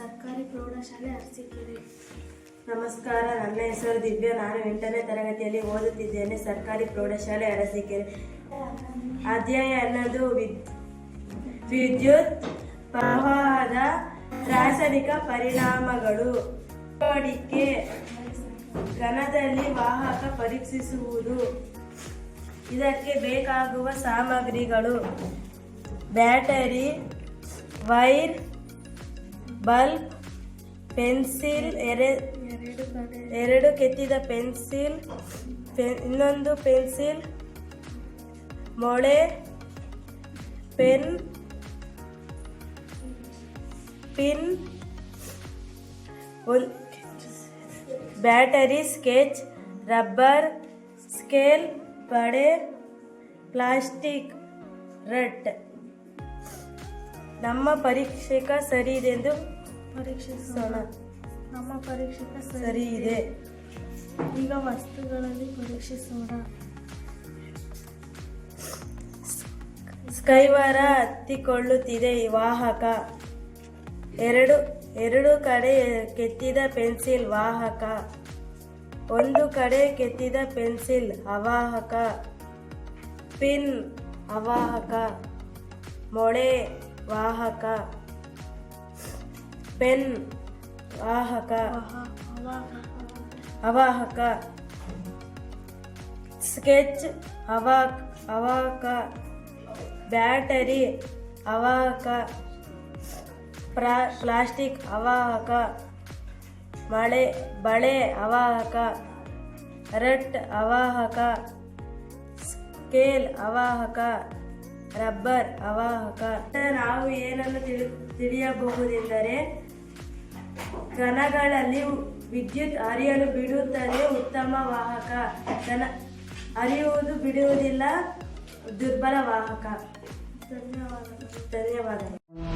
ಸರ್ಕಾರಿ ಪ್ರೌಢಶಾಲೆ ಅರಸೀಕೆರೆ. ನಮಸ್ಕಾರ, ನನ್ನ ಹೆಸರು ದಿವ್ಯ. ನಾನು ಎಂಟನೇ ತರಗತಿಯಲ್ಲಿ ಓದುತ್ತಿದ್ದೇನೆ. ಸರ್ಕಾರಿ ಪ್ರೌಢಶಾಲೆ ಅರಸೀಕೆರೆ. ಅಧ್ಯಾಯ ಅನ್ನೋದು ವಿದ್, ವಿದ್ಯುತ್ ಪ್ರವಾಹದ ರಾಸಾಯನಿಕ ಪರಿಣಾಮಗಳು. ಅಳವಡಿಕೆ. ಘನದಲ್ಲಿ ವಾಹಕ ಪರೀಕ್ಷಿಸುವುದು. ಇದಕ್ಕೆ ಬೇಕಾಗುವ ಸಾಮಗ್ರಿಗಳು. ಬ್ಯಾಟರಿ, ವೈರ್ ಬಲ್ಬ್, ಪೆನ್ಸಿಲ್, ಎರೆ ಎರಡು ಕೆತ್ತಿದ ಪೆನ್ಸಿಲ್ ಇನ್ನೊಂದು ಪೆನ್ಸಿಲ್, ಮೊಳೆ, pen, pin battery, sketch, rubber, scale ಬಡೆ plastic ರಟ್ ನಮ್ಮ ಪರೀಕ್ಷಕ ಸರಿ ಇದೆ ಎಂದು ಪರೀಕ್ಷಿಸೋಣ. ನಮ್ಮ ಪರೀಕ್ಷಕ ಸರಿ ಇದೆ. ಈಗ ವಸ್ತುಗಳಲ್ಲಿ ಪರೀಕ್ಷಿಸೋಣ. ಸ್ಕೈವಾರ ಹತ್ತಿಕೊಳ್ಳುತ್ತಿದೆ ವಾಹಕ. ಎರಡು ಎರಡು ಕಡೆ ಕೆತ್ತಿದ ಪೆನ್ಸಿಲ್ ವಾಹಕ. ಒಂದು ಕಡೆ ಕೆತ್ತಿದ ಪೆನ್ಸಿಲ್ ಅವಾಹಕ. ಪಿನ್ ಅವಾಹಕ. ಮೊಳೆ ವಾಹಕ. ಪೆನ್. ವಾಹಕ. ವಾಹ- ಅವಾಹಕ. ಅವಾಹಕ ಸ್ಕೆಚ್. ಅವಾಕ್. ಅವಾಹಕ ಬ್ಯಾಟರಿ. ಅವಾಹಕ ಪ್ರಾ, ಪ್ಲಾಸ್ಟಿಕ್. ಅವಾಹಕ ಮಳೆ, ಬಳೆ. ಅವಾಹಕ ರಟ್. ಅವಾಹಕ. ಸ್ಕೇಲ್. ಅವಾಹಕ. ರಬ್ಬರ್. ಅವಾಹಕ. ನಾವು ಏನನ್ನು ತಿಳಿ ತಿಳಿಯಬಹುದೆಂದರೆ ಘನಗಳಲ್ಲಿ ವಿದ್ಯುತ್ ಹರಿಯಲು ಬಿಡುತ್ತದೆ ಉತ್ತಮ ವಾಹಕ. ಘನ ಹರಿಯುವುದು ಬಿಡುವುದಿಲ್ಲ, ದುರ್ಬಲ ವಾಹಕ. ಧನ್ಯವಾದಗಳು ಧನ್ಯವಾದಗಳು